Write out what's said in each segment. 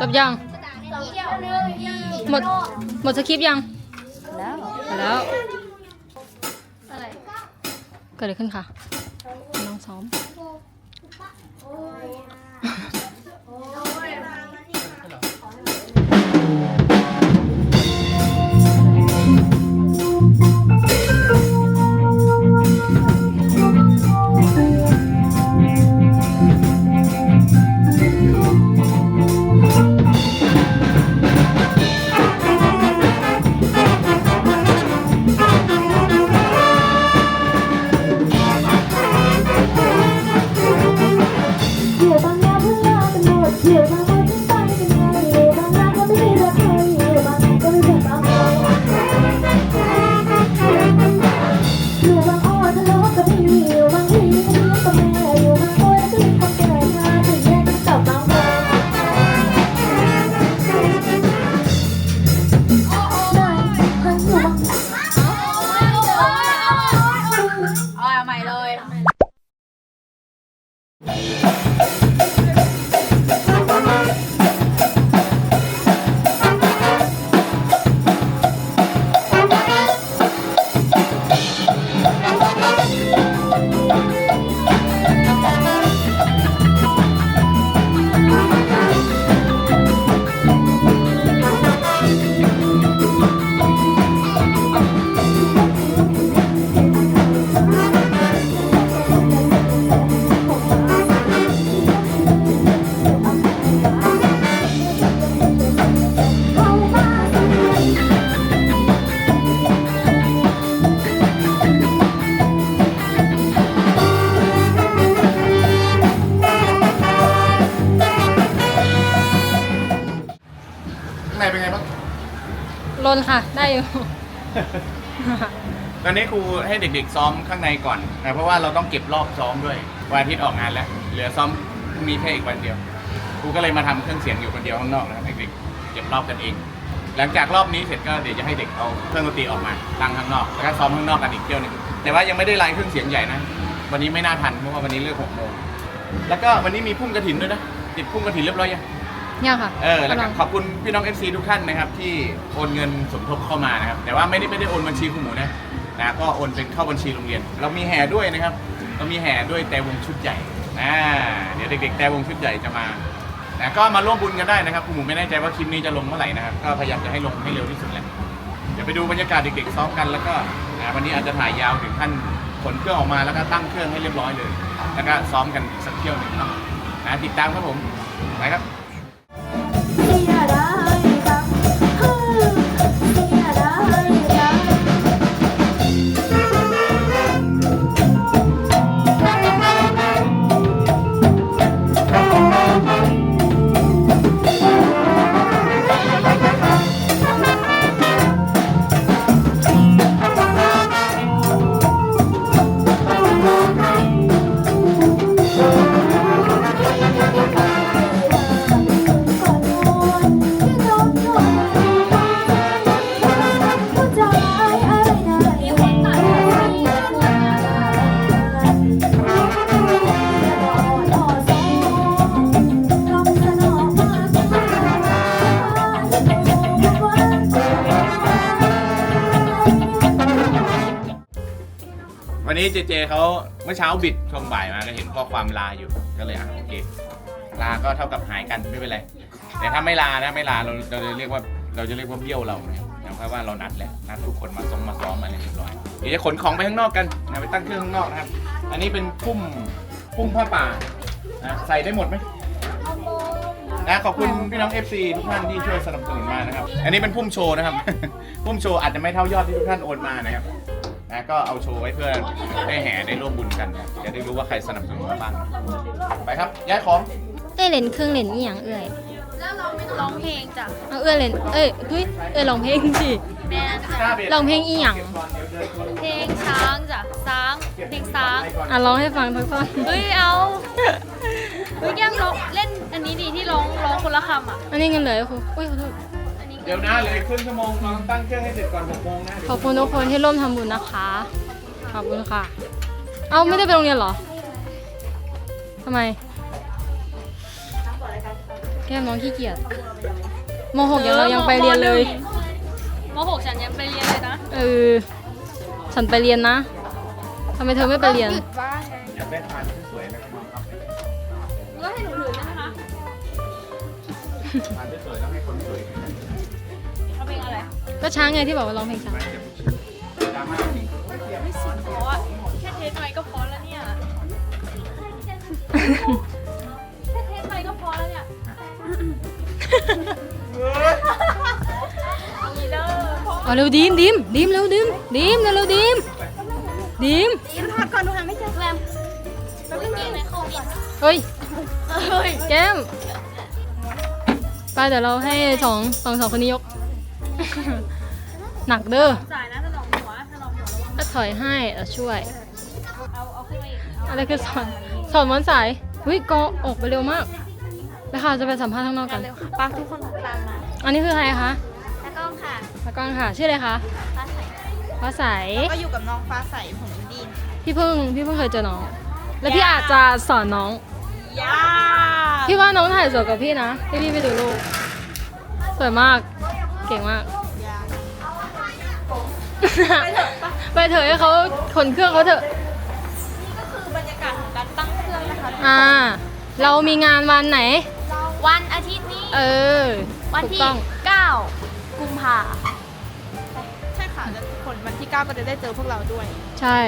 จบยังสองเที่ยวเลยหมด หมดสคริปต์ยัง แล้วหมดแล้วอะไรเกิดอะไรขึ้นคะน้องซ้อมอยู่ ข้า ในเป็นไงบ้าง ลนค่ะ ได้อยู่ ตอนนี้ครูให้เด็กๆซ้อมข้างในก่อนนะเพราะว่าเราต้องเก็บรอบซ้อมด้วยวันอาทิตย์ออกงานแล้ว เหลือซ้อมพรุ่งนี้แค่อีกวันเดียว ครูก็เลยมาทำเครื่องเสียงอยู่คนเดียวข้างนอกนะครับเด็กๆเก็บรอบกันเอง หลังจากรอบนี้เสร็จก็เดี๋ยวจะให้เด็กเอาเครื่องดนตรีออกมาตั้งข้างนอกแล้วก็ซ้อมข้างนอกกันอีกเที่ยวหนึงแต่ว่ายังไม่ได้ไลน์เครื่องเสียงใหญ่นะ วันนี้ไม่น่าทันเพราะว่าวันนี้เลิกหกโมงแล้วก็วันนี้มีพุ่มกระถินด้วยนะติดพุ่มกระถินเรียบร้อยยัง เนี่ยค่ะเออแล้วก็กำลังขอบคุณพี่น้อง FC ทุกท่านนะครับ ที่โอนเงินสมทบเข้ามานะครับ แต่ว่าไม่ได้ไม่ได้โอนบัญชีคุณหมูนะนะก็โอนเป็นเข้าบัญชีโรงเรียน เรามีแห่ด้วยนะครับเรามีแห่ด้วยแต่วงชุดใหญ่นะเดี๋ยวเด็กๆ แต่วงชุดใหญ่จะมานะก็มาร่วมบุญกันได้นะครับคุณหมูไม่แน่ใจว่าคลิปนี้จะลงเมื่อไหร่นะครับก็พยายามจะให้ลงให้เร็วที่สุดแหละเดี๋ยวไปดูบรรยากาศเด็กๆซ้อมกันแล้วก็นะวันนี้อาจจะถ่ายยาวถึงขั้นขนเครื่องออกมาแล้วก็ตั้งเครื่องให้เรียบร้อยเลย แล้วก็ซ้อมกันอีกสักเที่ยวหนึ่งเนาะนะติดตามครับผมไปครับ นนี้เจเจเขาเมื่อเช้าบิดช่วงบ่ายมาก็เห็นข้อความลาอยู่ก็เลยอะโอเคลาก็เท่ากับหายกันไม่เป็นไรแต่ถ้าไม่ลานะไม่ลาเราเราจะเรียกว่าเราจะเรียกว่าเบี้ยวเรานะครับเพราะว่าเรานัดแล้วนัดทุกคนมาซ้อมมาซ้อมอะไรเรียบร้อยเดี๋ยวจะขนของไปข้างนอกกันนะไปตั้งเครื่องข้างนอกนะครับ อันนี้เป็นพุ่มพุ่มผ้าป่านะใส่ได้หมดไหมนะขอบคุณพี่น้อง FC ทุกท่านที่ช่วยสนับสนุนมานะครับ อันนี้เป็นพุ่มโชว์นะครับ พุ่มโชว์อาจจะไม่เท่ายอดที่ทุกท่านโอนมานะครับ นะก็เอาโชว์ไว้เพื่อให้แห่ได้ร่วมบุญกันนะจะได้รู้ว่าใครสนับสนุนมาบ้างไปครับย้ายของเอ้ยเล่นเครื่องเล่นอีหยังเอ้ยร้องเพลงจ้ะเอาเอ้ยเล่นเอ้ยเฮ้ยเอ้ยร้องเพลงสิแม่จ้ะร้องเพลงอีหยังเพลงช้างจ้ะช้างเพลงช้างอะร้องให้ฟังทุกคนเฮ้ยเอาเฮ้ยแก้มร้องเล่นอันนี้ดีที่ร้องร้องคนละคำอะอันนี้เงินเหลือครูอุ้ยขอโทษอันนี้ เดี๋ยวนะเหลยครึ่งชั่วโมงลองตั้งเครื่องให้เสร็จก่อน6โมงนะขอบคุณทุกคนที่ร่วมทำบุญนะคะ ขอบคุณค่ะ เอาไม่ได้ไปโรงเรียนเหรอทำไมก้มน้องขี้เกียจมหกยังเรายังไปเรียนเลย มหกฉันยังไปเรียนเลยนะ เออ ฉันไปเรียนนะทำไมเธอไม่ไปเรียนอยากได้ทานที่สวยนะครับครับแล้วให้หนูถือได้ไหมคะทานที่สวย ก็ช้างไงที่บอกว่าร้องเพลงช้างไม่เจ็บดราม่าจริงเพราะว่าแค่เทสไมค์ก็พอแล้วเนี่ย แค่เทสไมค์ก็พอแล้วเนี่ยนี่เลยพอเอาเร็วดีมดีมดีมเร็วดีมดีมเร็วเร็วดีมดีมแล้วก็เกงในคอมเฮ้ยแก้มไปเดี๋ยวเราให้สองสองสองคนนี้ยก หนักเด้อสายนะถนอมหัวถนอมหัวระวังก็ถอยให้แล้วช่วย เอาเอาขึ้นมาอีกอะไรคือสอนสอนม้วนสายวิกอออกไปเร็วมากไปค่ะจะไปสัมภาษณ์ข้างนอกกันปักทุกคนตามมาอันนี้คือใครคะตากล้องค่ะตากล้องค่ะ ชื่ออะไรคะฟ้าใสฟ้าใสก็อยู่กับน้องฟ้าใสผมอินดีนพี่พึ่งพี่พึ่งเคยเจอน้อง แล้วพี่อาจจะสอนน้องย่าพี่ว่าน้องถ่ายสวยกว่าพี่นะพี่พี่ไปดูรูปสวยมาก เก่งมาก ไปเถอะให้เขาขนเครื่องเขาเถอะก็คือบรรยากาศของการตั้งเครื่องนะคะ อ่า เรามีงานวันไหน วันอาทิตย์นี้ เออวันถูกที่ ต้อง9 กุมภาใช่ค่ะแล้วผลวันที่ 9 ก็จะได้เจอพวกเราด้วย ใช่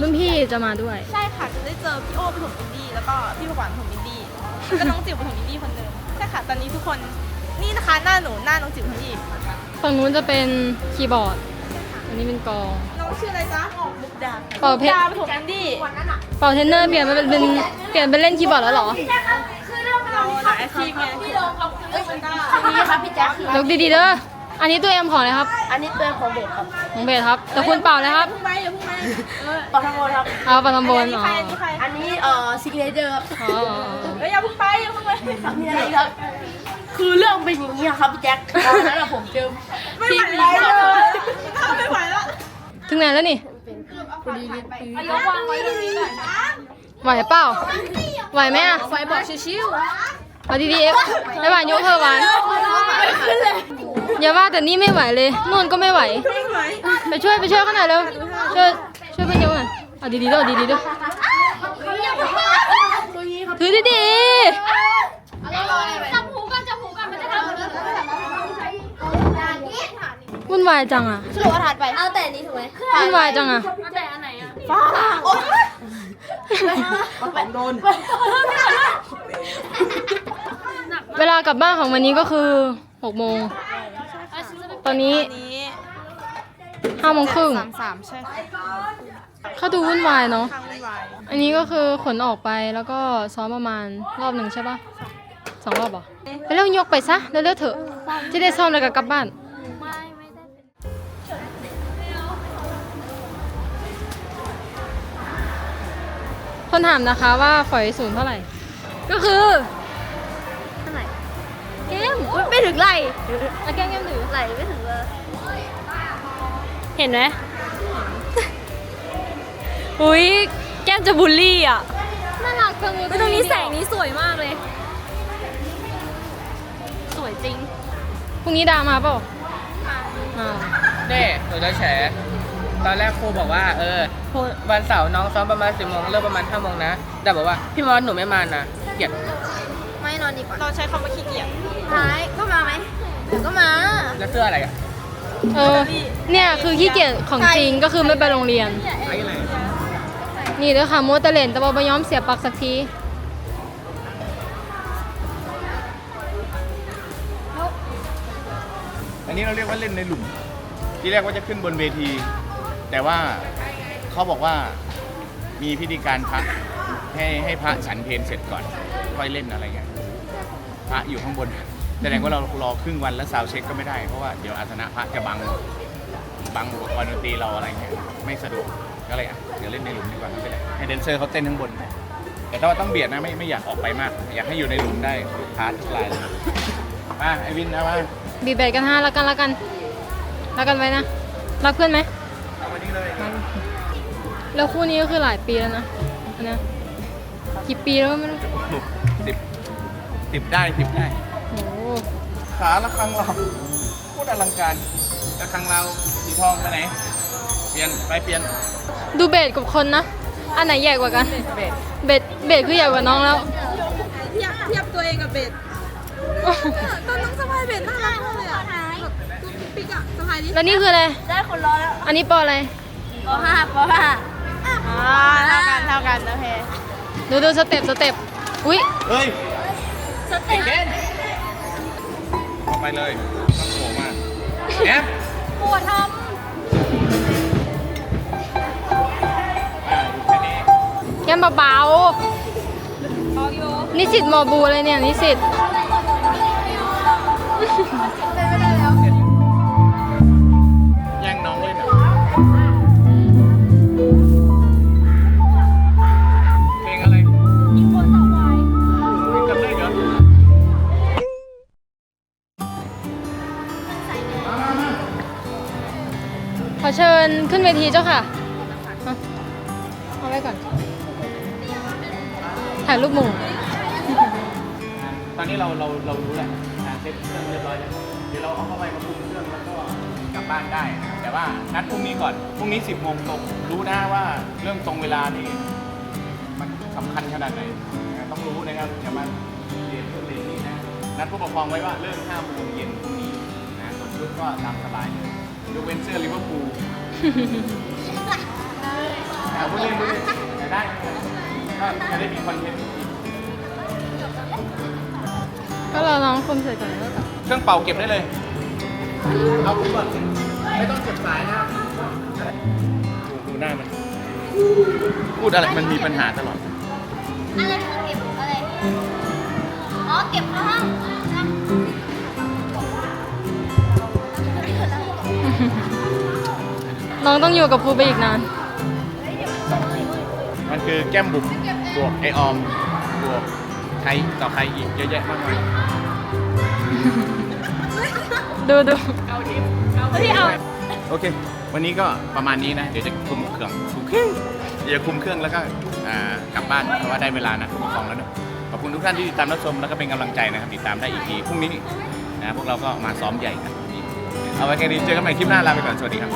รุ่นพี่จะมาด้วย ใช่ค่ะ จะได้เจอพี่โอ้ปฐมอินดี้แล้วก็พี่ประหวานปฐมอินดี้แล้วก็น้องจิ๋วปฐมอินดี้คนเดิมใช่ค่ะ ตอนนี้ทุกคน นี่นะคะหน้าหนูหน้าน้องจิ๋วคนนี้ฝั่งนู้นจะเป็นคีย์บอร์ด อันนี้เป็นกลอง น้องชื่ออะไรจ๊ะออกมุกดาเป่าเพชร ดาปฐมอินดี้เป่าเทรนเนอร์เปลี่ยนมาเป็นเป็นเปลี่ยนเป็นเล่นคีย์บอร์ดแล้วเหรอเราหลายอาชีพไงพี่โดมเขาเอ้ยได้นี่ครับพี่แจ๊คคือ ยกดีๆเด้อ อันนี้ตัวเอ็มของอะไรครับ อันนี้ตัวของเบสครับของเบสครับ แต่คุณเป่าเลยครับ พุ่งไปอย่าพุ่งไปเออปอทมครับ เอาปะทำบนอันนี้อ๋อใครอันนี้ใครอันนี้เอ่อซิกเนเจอร์ครับอ๋ออ๋ออ๋อเฮ้ยอย่าพุ่งไปอย่าพุ่งไป มีอะไรครับ คือเรื่องเป็นอย่างนี้ครับพี่แจ๊คตอนนั้นอะผมเจอไม่ไหวแล้วไม่ไหวแล้วถึงไหนแล้วนี่ยกวางไว้ตรงนี้หน่อยไหวเปล่าไหวไหมอะไฟบอกชิวเอาดีๆเอฟไม่ไหวยกเธอะหวานอย่าว่าแต่นี่ไม่ไหวเลยนู่นก็ไม่ไหวไม่ไหวไปช่วยไปช่วยเขาหน่อยเร็วช่วยช่วยเพื่อนยกหน่อยเอาดีๆด้วยเอาดีๆด้วยถือดี จับหูกันจับหูกันมันจะทำ ๆวุ่ นวายจังอะสรุปว่าถัดไปเอาแต่นี้ถูกไหมวุ่นวายจังอะเอาแต่อันไหนอะเวลากลับบ้านของวันนี้ก็คือหกโมง ตอนนี้อันนี้ห้าโมงครึ่งสามสามใช่ค่ะเขาดูวุ่นวายเนาะทางวุ่นวายอันนี้ก็คือขนออกไปแล้วก็ซ้อมประมาณรอบหนึ่งใช่ปะสองรอบเหรอไปเร็วยกไปซะเร็วๆเถอะ จะได้ซ้อมแล้วก็กลับบ้าน คนถามนะคะว่าฝอยศูนย์เท่าไหร่ ก็คือเท่าไหร่แก้มอุ๊ยไม่ถึงไหลอะแก้มแก้มถือไหลไม่ถึงเลยเห็นไหมอุ้ยแก้มจะบูลลี่อะน่ารักจังเลยตรงนี้แสงนี้สวยมากเลย สวยจริงพรุ่งนี้ดามาเปล่ามานี่หนูจะแฉ ตอนแรกครูบอกว่า เออพรุ่งวันเสาร์น้องซ้อมประมาณสิบโมงเลิกประมาณห้าโมงนะ แต่บอกว่าพี่มอสหนูไม่มานะเกลียดไม่นอนดีกว่าเราใช้คำว่าขี้เกียจหายก็มาไหมเดี๋ยวก็มา แล้วเสื้ออะไรอะเออ เนี่ยคือขี้เกียจของจริงก็คือไม่ไปโรงเรียน ไอ้อะไรนี่เด้อค่ะโมวแตะเล่นแต่ว่าบ่ยอมเสียปลักสักทีอันนี้เราเรียกว่าเล่นในหลุม ที่แรกว่าจะขึ้นบนเวที แต่ว่าเขาบอกว่ามีพิธีการพระให้ให้พระฉันเพลเสร็จก่อนค่อยเล่นอะไรเงี้ยพระอยู่ข้างบนแสดงว่าเรารอครึ่งวันแล้วซาวเช็คก็ไม่ได้เพราะว่าเดี๋ยวอาสนะพระจะบังบังอุปกรณ์ดนตรีเราอะไรเงี้ยไม่สะดวกก็เลยอะเดี๋ยวเล่นในหลุมดีกว่าไม่เป็นไรให้แดนเซอร์เขาเต้นข้างบนแต่ถ้าว่าต้องเบียดนะไม่ไม่อยากออกไปมาก อยากให้อยู่ในหลุมได้พาร์ททุกลายเลยมาไอวินเอามาบีบเบดกันห้าแล้วกันแล้วกันแล้วกันไว้นะรักเพื่อนไหม แล้วคู่นี้ก็คือหลายปีแล้วนะอันนะกี่ปีแล้วก็ไม่รู้สิบสิบได้สิบได้โอ้โหขาละครังเราโคตรอลังการละครังเราสีทองไปไหน เปลี่ยนไปเปลี่ยนดูเบสกับคนนะ อันไหนใหญ่กว่ากันเบสเบสคือใหญ่กว่าน้องแล้ว เทียบเทียบตัวเองกับเบสตอนน้องสะพายเบสน่ารักมากเลยอะแบบตัวปิ๊กปิ๊กอะสะพายดิแล้วนี่คืออะไร ได้คนรอแล้ว อันนี้ปออะไรปห้าปห้า อ่าเท่ากันเท่ากันโอเคดูดูสเต็ปสเต็ปอุ้ยเฮ้ยสเต็ปออกไปเลยต้องโผล่มาเนี่ยปวดทอ่าอยู่แค่นี้แก้มเบาๆนิสิตมอบูเลยเนี่ยนิสิต ขึ้นเวทีเจ้าค่ะ เอาไว้ก่อน ถ่ายรูปหมู่ตอนนี้เราเราเรารู้แหละงานเซ็ตเครื่องเรียบร้อยแล้ว เดี๋ยวเราเอาเข้าไปมาปรุงเครื่องแล้วก็กลับบ้านได้นะครับแต่ว่านัดพรุ่งนี้ก่อน พรุ่งนี้ 10โมงตรง รู้นะว่าเรื่องตรงเวลานี่มันสำคัญขนาดไหนนะต้องรู้นะครับอย่ามาเรียนเรียนนี่นะ นัดผู้ปกครองไว้ว่าเริ่ม5โมงเย็นพรุ่งนี้นะส่วนชุดก็ตามสบายเลยยกเว้นเสื้อลิเวอร์พูล เอาผู้เล่นผู้เล่นแต่ได้ก็จะได้มีคอนเทนต์ก็รอน้องคมเสร็จก่อนแล้วกลับเครื่องเป่าเก็บได้เลย เอาคุณก่อนไม่ต้องเก็บสายนะครับดูดูหน้ามัน พูดอะไรมันมีปัญหาตลอด อะไรคือเก็บอะไร อ๋อ เก็บเข้าห้อง น้องต้องอยู่กับครูไปอีกนาน มันคือแก้มบุ๋มบวกไอออมบวกใครต่อใครอีกเยอะแยะมากมายดูดูพี่เอาโอเค วันนี้ก็ประมาณนี้นะ เดี๋ยวจะคุมเครื่องคุมเครื่องเดี๋ยวคุมเครื่องแล้วก็อ่ากลับบ้านเพราะว่าได้เวลานะผู้ปกครองแล้วเนอะขอบคุณทุกท่านที่ติดตามรับชมแล้วก็เป็นกำลังใจนะครับ ติดตามได้อีกทีพรุ่งนี้นะพวกเราก็มาซ้อมใหญ่กันเอาไว้แค่นี้เจอกันใหม่คลิปหน้าลาไปก่อนสวัสดีครับ